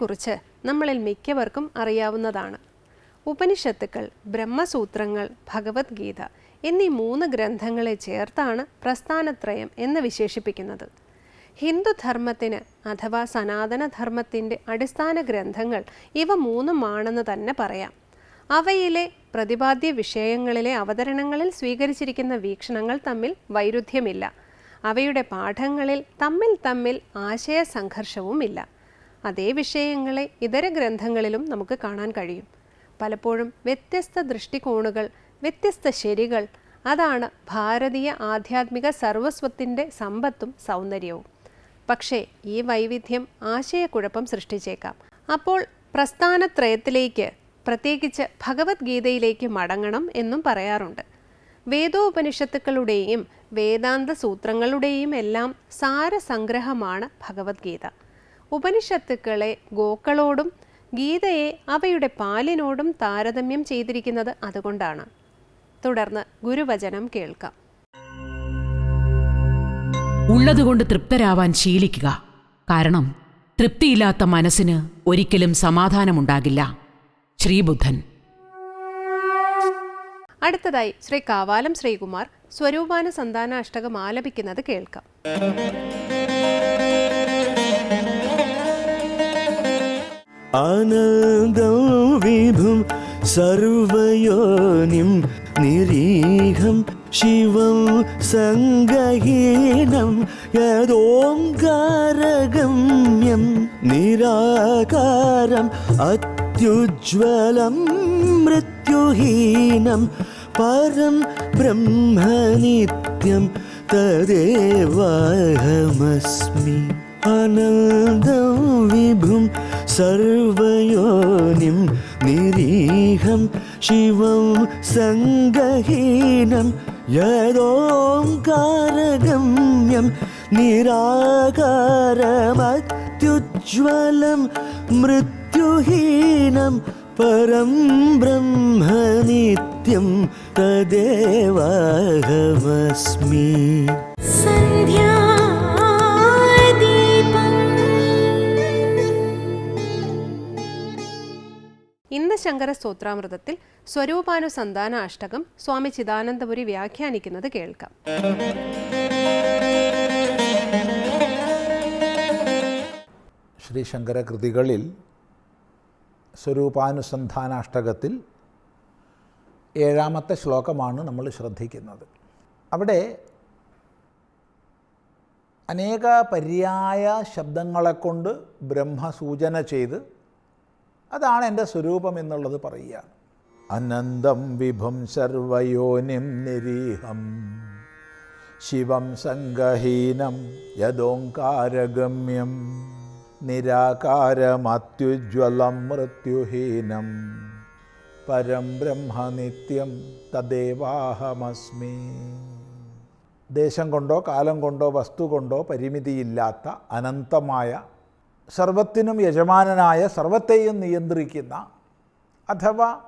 പ്രസ്ഥാനത്രയങ്ങളെക്കുറിച്ച് നമ്മളിൽ മിക്കവർക്കും അറിയാവുന്നതാണ്. ഉപനിഷത്തുക്കൾ ബ്രഹ്മസൂത്രങ്ങൾ ഭഗവത്ഗീത എന്നീ മൂന്ന് ഗ്രന്ഥങ്ങളെ ചേർത്താണ് പ്രസ്ഥാനത്രയം എന്ന് വിശേഷിപ്പിക്കുന്നത്. ഹിന്ദുധർമ്മത്തിന് അഥവാ സനാതനധർമ്മത്തിന്റെ അടിസ്ഥാന ഗ്രന്ഥങ്ങൾ ഇവ മൂന്നുമാണെന്ന് തന്നെ പറയാം. അവയിലെ പ്രതിപാദ്യ വിഷയങ്ങളിലെ അവതരണങ്ങളിൽ സ്വീകരിച്ചിരിക്കുന്ന വീക്ഷണങ്ങൾ തമ്മിൽ വൈരുദ്ധ്യമില്ല. അവയുടെ പാഠങ്ങളിൽ തമ്മിൽ തമ്മിൽ ആശയ സംഘർഷവുമില്ല അതേ വിഷയങ്ങളെ ഇതര ഗ്രന്ഥങ്ങളിലും നമുക്ക് കാണാൻ കഴിയും. പലപ്പോഴും വ്യത്യസ്ത ദൃഷ്ടികോണുകൾ വ്യത്യസ്ത ശരികൾ അതാണ് ഭാരതീയ ആധ്യാത്മിക സർവസ്വത്തിന്റെ സമ്പത്തും സൗന്ദര്യവും. പക്ഷേ ഈ വൈവിധ്യം ആശയക്കുഴപ്പം സൃഷ്ടിച്ചേക്കാം. അപ്പോൾ പ്രസ്ഥാനത്രയത്തിലേക്ക് പ്രത്യേകിച്ച് ഭഗവത്ഗീതയിലേക്ക് മടങ്ങണം എന്നും പറയാറുണ്ട്. വേദോപനിഷത്തുക്കളുടെയും വേദാന്ത സൂത്രങ്ങളുടെയും എല്ലാം സാരസംഗ്രഹമാണ് ഭഗവത്ഗീത. ഉപനിഷത്തുക്കളെ ഗോക്കളോടും ഗീതയെ അവയുടെ പാലിനോടും താരതമ്യം ചെയ്തിരിക്കുന്നത് അതുകൊണ്ടാണ്. തുടർന്ന് ഗുരുവചനം കേൾക്കാം. ഉള്ളതുകൊണ്ട് തൃപ്തരാവാൻ ശീലിക്കുക. കാരണം തൃപ്തിയില്ലാത്ത മനസ്സിന് ഒരിക്കലും സമാധാനമുണ്ടാകില്ല. ശ്രീബുദ്ധൻ. അടുത്തതായി ശ്രീ കാവാലം ശ്രീകുമാർ സ്വരൂപാനുസന്ധാന അഷ്ടകം ആലപിക്കുന്നത് കേൾക്കാം. ആനന്ദം വിഭും സർവയോനിം നിരീഹം ശിവം സംഗഹീനം യദോംകാരഗമ്യം നിരാകാരം അത്യുജ്വലം മൃത്യുഹീനം പരം ബ്രഹ്മനിത്യം തദേവാഹമസ്മി. അനന്തം വിഭും സർവയോനിം നിരീഹം ശിവം സംഗഹീനം യദോംകാരഗമ്യം നിരാകാരമത്യുജ്വലം മൃത്യുഹീനം പരം ബ്രഹ്മനിത്യം തദേവാഹമസ്മി ഇന്ന് ശങ്കര സ്തോത്രാമൃതത്തിൽ സ്വരൂപാനുസന്ധാന അഷ്ടകം സ്വാമി ചിദാനന്ദപുരി വ്യാഖ്യാനിക്കുന്നത് കേൾക്കാം. ശ്രീ ശങ്കര കൃതികളിൽ സ്വരൂപാനുസന്ധാനാഷ്ടകത്തിൽ ഏഴാമത്തെ ശ്ലോകമാണ് നമ്മൾ ശ്രദ്ധിക്കുന്നത്. അവിടെ അനേക പര്യായ ശബ്ദങ്ങളെക്കൊണ്ട് ബ്രഹ്മസൂചന ചെയ്ത് അതാണ് എന്റെ സ്വരൂപം എന്നുള്ളത് പറയുകയാണ് അനന്തം വിഭം സർവയോനിം നിരീഹം. ശിവം സംഗഹീനം യദോങ്കാരഗമ്യം നിരാകാരമത്യുജ്വലം മൃത്യുഹീനം. പരം ബ്രഹ്മനിത്യം തദേവാഹമസ്മി. ദേശം കൊണ്ടോ കാലം കൊണ്ടോ വസ്തു കൊണ്ടോ പരിമിതിയില്ലാത്ത അനന്തമായ സർവത്തിനും യജമാനനായ സർവത്തെയും നിയന്ത്രിക്കുന്ന അഥവാ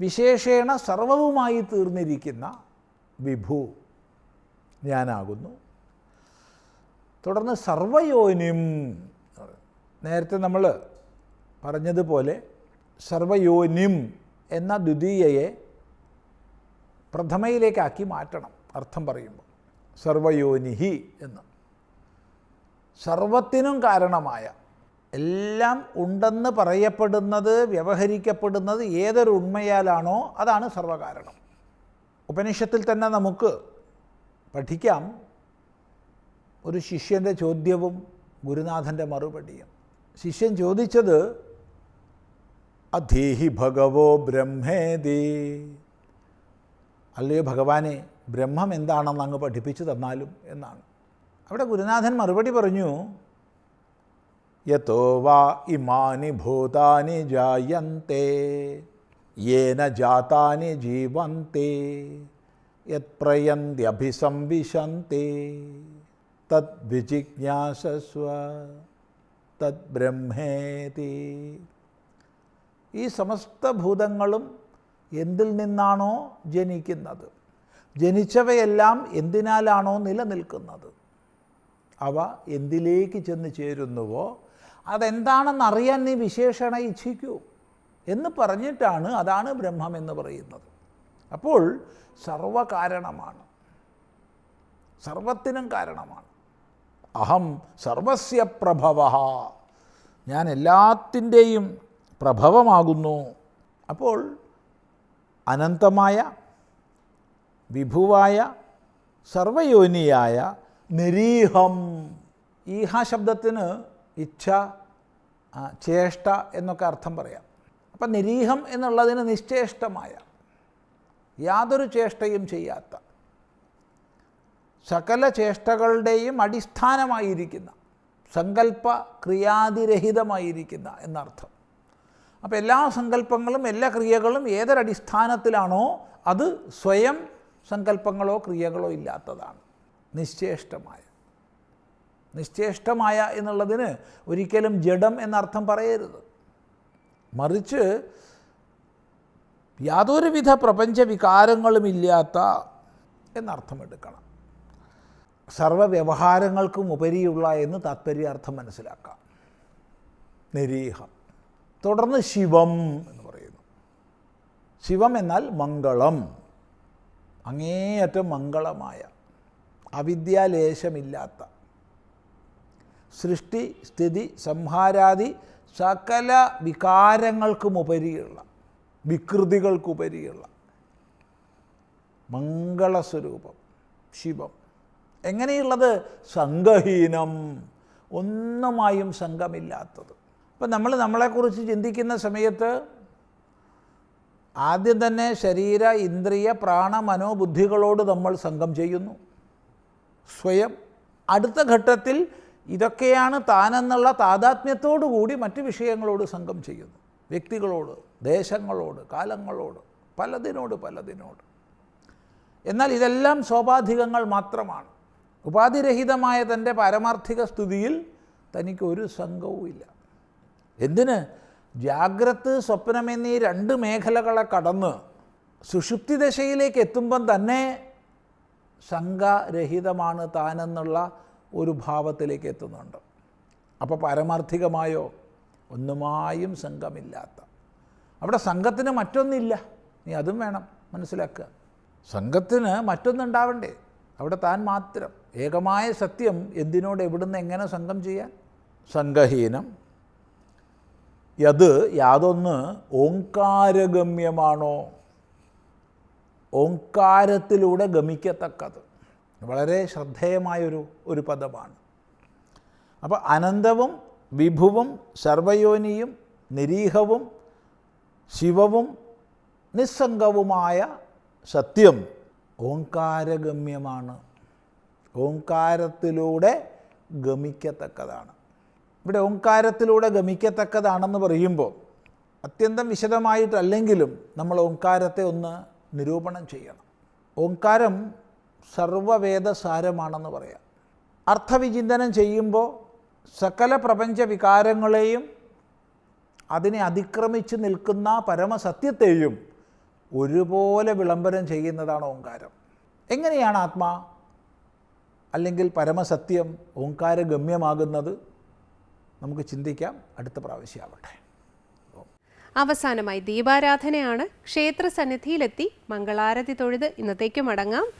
വിശേഷേണ സർവവുമായി തീർന്നിരിക്കുന്ന വിഭു ഞാനാകുന്നു. തുടർന്ന് സർവയോനിം നേരത്തെ നമ്മൾ പറഞ്ഞതുപോലെ സർവയോനിം എന്ന ദ്വിതീയയെ പ്രഥമയിലേക്കാക്കി മാറ്റണം. അർത്ഥം പറയുമ്പോൾ സർവയോനിഹി എന്ന്. സർവത്തിനും കാരണമായ എല്ലാം ഉണ്ടെന്ന് പറയപ്പെടുന്നത് വ്യവഹരിക്കപ്പെടുന്നത് ഏതൊരു ഉണ്മയാലാണോ അതാണ് സർവകാരണം. ഉപനിഷത്തിൽ തന്നെ നമുക്ക് പഠിക്കാം ഒരു ശിഷ്യന്റെ ചോദ്യവും ഗുരുനാഥന്റെ മറുപടിയും. ശിഷ്യൻ ചോദിച്ചത് അധീഹി ഭഗവോ ബ്രഹ്മേതി അല്ലയോ ഭഗവാനെ ബ്രഹ്മം എന്താണെന്ന് അങ്ങ് പഠിപ്പിച്ചു തന്നാലും എന്നാണ്. അവിടെ ഗുരുനാഥൻ മറുപടി പറഞ്ഞു യതോ വാ ഇമാനി ഭൂതാനി ജായന്തെ യേന ജാതാനി ജീവന്തി വിജിജ്ഞാസസ്വ തത് ബ്രഹ്മേതി ഈ സമസ്ത ഭൂതങ്ങളും എന്തിൽ നിന്നാണോ ജനിക്കുന്നത്? ജനിച്ചവയെല്ലാം എന്തിനാലാണോ നിലനിൽക്കുന്നത്? അവ എന്തിലേക്ക് ചെന്ന് ചേരുന്നുവോ? അതെന്താണെന്ന് അറിയാൻ നീ വിശേഷണ ഇച്ഛിക്കൂ എന്ന് പറഞ്ഞിട്ടാണ് അതാണ് ബ്രഹ്മം എന്ന് പറയുന്നത്. അപ്പോൾ സർവകാരണമാണ്. സർവത്തിനും കാരണമാണ്. അഹം സർവസ്യ പ്രഭവ. ഞാൻ എല്ലാത്തിന്റെയും പ്രഭവമാകുന്നു. അപ്പോൾ അനന്തമായ വിഭുവായ സർവയോനിയായ നിരീഹം. ഈഹ ശബ്ദത്തിന് ഇച്ഛ ചേഷ്ട എന്നൊക്കെ അർത്ഥം പറയാം. അപ്പം നിരീഹം എന്നുള്ളതിന് നിശ്ചേഷ്ടമായ യാതൊരു ചേഷ്ടയും ചെയ്യാത്ത സകല ചേഷ്ടകളുടെയും അടിസ്ഥാനമായിരിക്കുന്ന സങ്കല്പ ക്രിയാതിരഹിതമായിരിക്കുന്ന എന്നർത്ഥം. അപ്പോൾ എല്ലാ സങ്കല്പങ്ങളും എല്ലാ ക്രിയകളും ഏതൊരടിസ്ഥാനത്തിലാണോ അത് സ്വയം സങ്കല്പങ്ങളോ ക്രിയകളോ ഇല്ലാത്തതാണ്. നിശ്ചേഷ്ടമായ. നിശ്ചേഷ്ടമായ എന്നുള്ളതിന് ഒരിക്കലും ജഡം എന്നർത്ഥം പറയരുത്. മറിച്ച് യാതൊരുവിധ പ്രപഞ്ച വികാരങ്ങളുമില്ലാത്ത എന്നർത്ഥം എടുക്കണം സർവവ്യവഹാരങ്ങൾക്കും ഉപരിയുള്ള എന്ന് താത്പര്യാർത്ഥം മനസ്സിലാക്കാം. നിരീഹം. തുടർന്ന് ശിവം എന്ന് പറയുന്നു. ശിവം എന്നാൽ മംഗളം. അങ്ങേയറ്റം മംഗളമായ അവിദ്യാലേശമില്ലാത്ത സൃഷ്ടി സ്ഥിതി സംഹാരാദി സകല വികാരങ്ങൾക്കും ഉപരിയുള്ള വികൃതികൾക്കുപരിയുള്ള മംഗളസ്വരൂപം ശിവം. എങ്ങനെയുള്ളത്? സംഘഹീനം. ഒന്നുമായും സംഘമില്ലാത്തത്. അപ്പം നമ്മൾ നമ്മളെക്കുറിച്ച് ചിന്തിക്കുന്ന സമയത്ത് ആദ്യം തന്നെ ശരീര ഇന്ദ്രിയ പ്രാണ മനോബുദ്ധികളോട് നമ്മൾ സംഘം ചെയ്യുന്നു. സ്വയം. അടുത്ത ഘട്ടത്തിൽ ഇതൊക്കെയാണ് താനെന്നുള്ള താതാത്മ്യത്തോടു കൂടി മറ്റ് വിഷയങ്ങളോട് സംഘം ചെയ്യുന്നു. വ്യക്തികളോട് ദേശങ്ങളോട് കാലങ്ങളോട് പലതിനോട് പലതിനോട്. എന്നാൽ ഇതെല്ലാം സ്വാഭാധികങ്ങൾ മാത്രമാണ്. ഉപാധിരഹിതമായ തന്റെ പാരമാർത്ഥിക സ്തുതിയിൽ തനിക്ക് ഒരു സംഘവുമില്ല എന്തിന്? ജാഗ്രത് സ്വപ്നം എന്നീ രണ്ട് മേഖലകളെ കടന്ന് സുഷുപ്തി ദശയിലേക്ക് എത്തുമ്പം തന്നെ സംഘരഹിതമാണ് താനെന്നുള്ള ഒരു ഭാവത്തിലേക്ക് എത്തുന്നുണ്ട്. അപ്പോൾ പാരമാർത്ഥികമായോ? ഒന്നുമായും സംഘമില്ലാത്ത. അവിടെ സംഘത്തിന് മറ്റൊന്നില്ല. നീ അതും വേണം മനസ്സിലാക്കുക. സംഘത്തിന് മറ്റൊന്നുണ്ടാവണ്ടേ? അവിടെ താൻ മാത്രം. ഏകമായ സത്യം എന്തിനോട് എവിടുന്ന് എങ്ങനെ സംഘം ചെയ്യാൻ? സംഘഹീനം. യത് യാതൊന്ന് ഓങ്കാരഗമ്യമാണോ ഓങ്കാരത്തിലൂടെ ഗമിക്കത്തക്കത്. വളരെ ശ്രദ്ധേയമായൊരു ഒരു പദമാണ്. അപ്പോൾ അനന്തവും വിഭുവും സർവയോനിയും നിരീഹവും ശിവവും നിസ്സംഗവുമായ സത്യം ഓങ്കാരഗമ്യമാണ് ഓങ്കാരത്തിലൂടെ ഗമിക്കത്തക്കതാണ്. ഇവിടെ ഓങ്കാരത്തിലൂടെ ഗമിക്കത്തക്കതാണെന്ന് പറയുമ്പോൾ അത്യന്തം വിശദമായിട്ടല്ലെങ്കിലും നമ്മൾ ഓങ്കാരത്തെ ഒന്ന് നിരൂപണം ചെയ്യണം. ഓങ്കാരം സർവവേദസാരമാണെന്ന് പറയാം. അർത്ഥവിചിന്തനം ചെയ്യുമ്പോൾ സകല പ്രപഞ്ച വികാരങ്ങളെയും അതിനെ അതിക്രമിച്ച് നിൽക്കുന്ന പരമസത്യത്തെയും ഒരുപോലെ വിളംബരം ചെയ്യുന്നതാണ് ഓങ്കാരം. എങ്ങനെയാണ് ആത്മാ? അല്ലെങ്കിൽ പരമസത്യം ഓങ്കാരഗമ്യമാകുന്നത്? നമുക്ക് ചിന്തിക്കാം. അടുത്ത പ്രാവശ്യമാവട്ടെ. അവസാനമായി ദീപാരാധനയാണ് ക്ഷേത്ര സന്നിധിയിലെത്തി മംഗളാരതി തൊഴുത്. ഇന്നത്തേക്ക് മടങ്ങാം.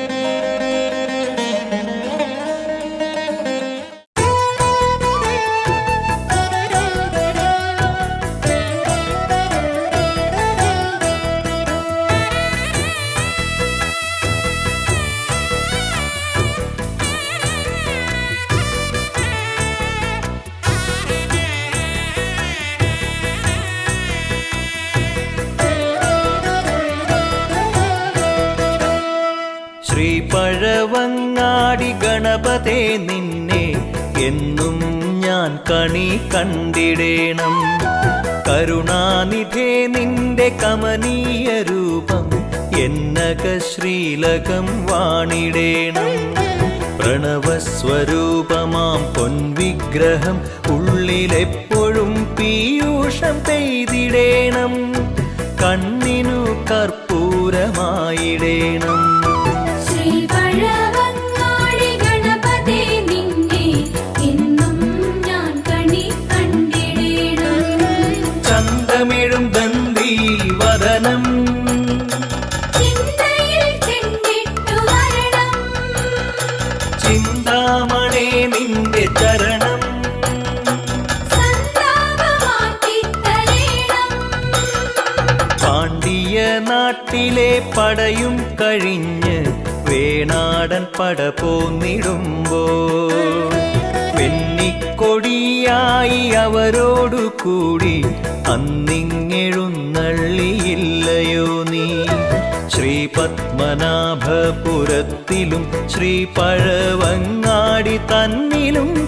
ശ്രീപഴവങ്ങാടി ഗണപതേ നിന്നെ എന്നും ഞാൻ കണി കണ്ടിടേണം. കരുണാനിധേ നിന്റെ കമനീയ രൂപം എന്നക ശ്രീലകം വാണിടേണം. പ്രണവസ്വരൂപമാം പൊൻവിഗ്രഹം ഉള്ളിലെപ്പോഴും പീയൂഷം പെയ്തിടേണം. കണ്ണിനു കർപ്പൂരമായിടേണം. ചിന്താമണേ നിന്റെ ചരണം. സന്താപമാക്കിത്തരേണം. പാണ്ഡ്യ നാട്ടിലെ പടയും കഴിഞ്ഞ് വേണാടൻ പട പോന്നിടുമ്പോ പെണ്ണിക്കൊടിയായി അവരോടു കൂടി അന്നിങ്ങെഴുന്നള്ളിയില്ലയോ? നീ പത്മനാഭപുരത്തിലും ശ്രീ പഴവങ്ങാടി തന്നിലും